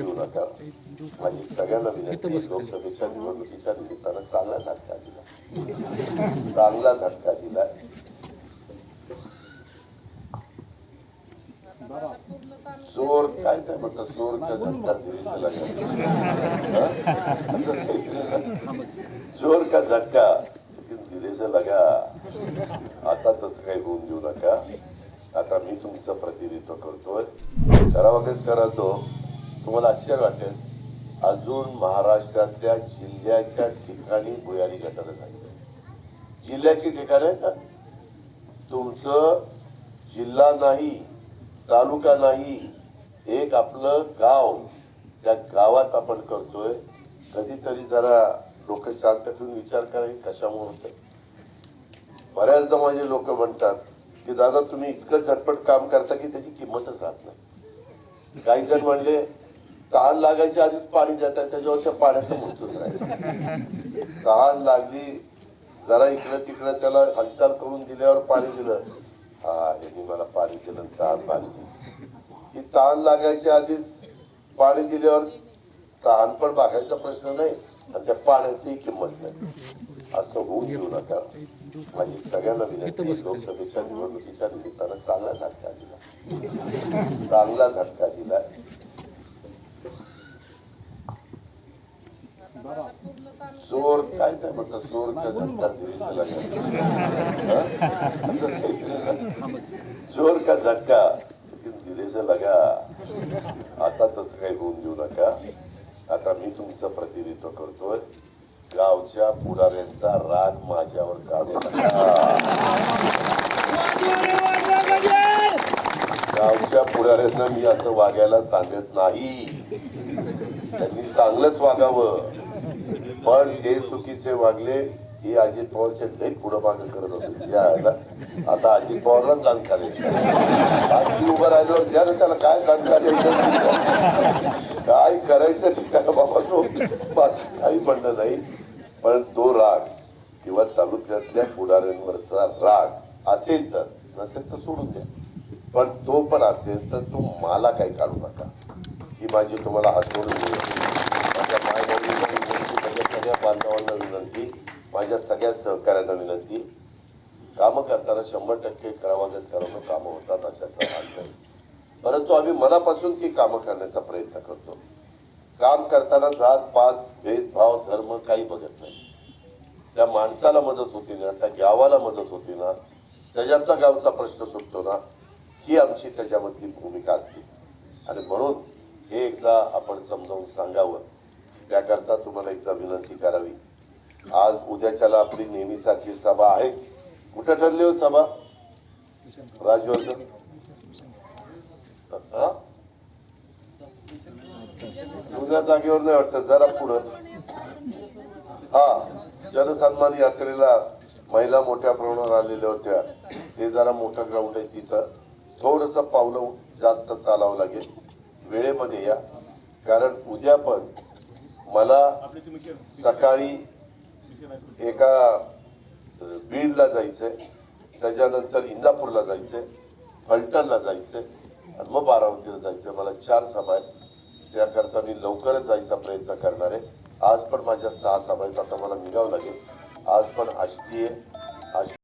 देऊ नका माझी सगळ्यांना विनंती आहे, लोकसभेच्या निवडणुकीच्या निमित्तानं चांगला झटका दिला चांगला झटका दिला चोर काय काय म्हणतात चोरच्या झटका चोर का झटका दिलेसा लगा आता तसं काही होऊन देऊ नका आता मी तुमचं प्रतिनिधित्व करतोय. करावागच करा तो. वाटेल. अजून महाराष्ट्रातल्या जिल्ह्याच्या ठिकाणी भुयारी घटना झाली. जिल्ह्याची ठिकाण आहे का तुमचं जिल्हा नाही तालुका नाही एक आपलं गाव त्या गावात आपण करतोय. कधीतरी जरा लोक शांत ठेवून विचार करा कशामुळे होतं बऱ्याचदा माझे लोक म्हणतात की दादा तुम्ही इतकं झटपट काम करता की त्याची किंमतच राहत नाही. काही जण म्हणले तहान लागायच्या आधीच पाणी देतात त्याच्यावर त्या पाण्याचं मृत्यूच राहील तहान लागली जरा इकडं तिकडं त्याला हालचाल करून दिल्यावर पाणी दिलं. हा यांनी मला पाणी दिलं आणि तहान लागली ही तहान लागायच्या आधीच पाणी दिल्यावर तहान पण बघायचा प्रश्न नाही आणि त्या पाण्याचीही किंमत नाही. असं होऊ देऊ नका. माझी सगळ्यांना विनंती लोकसभेच्या निवडणुकीच्या निमित्तानं चांगला झटका दिला. चांगला झटका दिला. चोर काय काय म्हणतात चोर का झटका चोर का झटका दिलेचा लगा आता तसं काही होऊन देऊ नका. आता मी तुमचं प्रतिनिधित्व करतोय. गावच्या पुढाऱ्यांचा राग माझ्यावर काढू गावच्या पुढाऱ्यांना मी असं वागायला सांगत नाही. त्यांनी चांगलंच वागावं. पण हे चुकीचे वागले ही अजित पवारचे लई पुढं मागं करत होते. यायला आता अजित पवारला जाणकारी ती उभं राहिलो द्या त्याला काय जाणकारी काय करायचं त्याला बाबा तो. माझं काही म्हणणं नाही. पण तो राग किंवा तालुक्यातल्या पुढाऱ्यांवरचा राग असेल तर नसेल तर सोडून द्या. पण तो पण असेल तर तो मला काही काढू नका. ही माझी तुम्हाला हात जोडून विनंती माझ्या मायबहिणींना विनंती माझ्या सगळ्या बांधवांना विनंती माझ्या सगळ्या सहकार्यांना विनंती कामं करताना शंभर टक्के करावागच करावं कामं होतात अशाचा भाग नाही परंतु आम्ही मनापासून ती कामं करण्याचा प्रयत्न करतो. काम करताना जात पात भेदभाव धर्म काही बघत नाही. त्या माणसाला मदत होती ना त्या गावाला मदत होती ना त्याच्यातला गावचा प्रश्न सुटतो ना ही आमची त्याच्यामधली भूमिका असते. आणि म्हणून हे एकदा आपण समजावून सांगावं. त्याकरता तुम्हाला एकदा विनंती करावी. आज उद्याच्याला आपली नेहमीसारखी सभा आहे. कुठं ठरली हो सभा? राजवर्धन? हा? जुन्या जागेवर नाही वाटत जरा पुढं. हा जनसन्मान यात्रेला महिला मोठ्या प्रमाणावर आलेल्या होत्या. ते जरा मोठं ग्राउंड आहे तिथं. थोडस पावलं जास्त चालावं लागेल. वेळेमध्ये या. कारण उद्या पण मला सकाळी एका बीडला बीडला जायचंय. त्याच्यानंतर इंदापूरला जायचंय फलटणला जायचंय आणि मग बारामतीला जायचंय. मला चार सभा आहेत. त्याकरता मी लवकरच जायचा प्रयत्न करणार आहे. आज पण माझ्या सहा सभा आहेत. आता मला निघावं लागेल. आज पण आष्टी आहे.